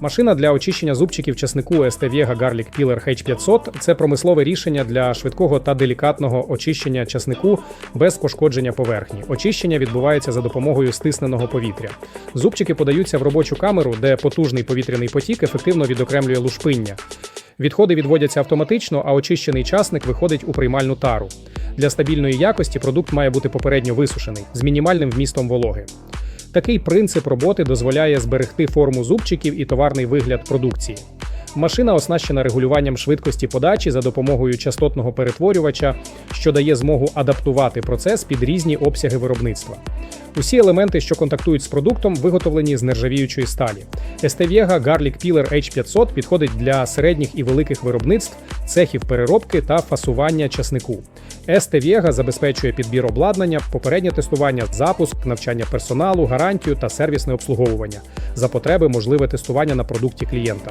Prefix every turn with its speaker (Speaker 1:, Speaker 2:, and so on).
Speaker 1: Машина для очищення зубчиків часнику ST Viega Garlic Peeler H500 – це промислове рішення для швидкого та делікатного очищення часнику без пошкодження поверхні. Очищення відбувається за допомогою стисненого повітря. Зубчики подаються в робочу камеру, де потужний повітряний потік ефективно відокремлює лушпиння. Відходи відводяться автоматично, а очищений часник виходить у приймальну тару. Для стабільної якості продукт має бути попередньо висушений з мінімальним вмістом вологи. Такий принцип роботи дозволяє зберегти форму зубчиків і товарний вигляд продукції. Машина оснащена регулюванням швидкості подачі за допомогою частотного перетворювача, що дає змогу адаптувати процес під різні обсяги виробництва. Усі елементи, що контактують з продуктом, виготовлені з нержавіючої сталі. Естев'єга Garlic Peeler H500 підходить для середніх і великих виробництв, цехів переробки та фасування часнику. Естев'єга забезпечує підбір обладнання, попереднє тестування, запуск, навчання персоналу, гарантію та сервісне обслуговування. За потреби можливе тестування на продукті клієнта.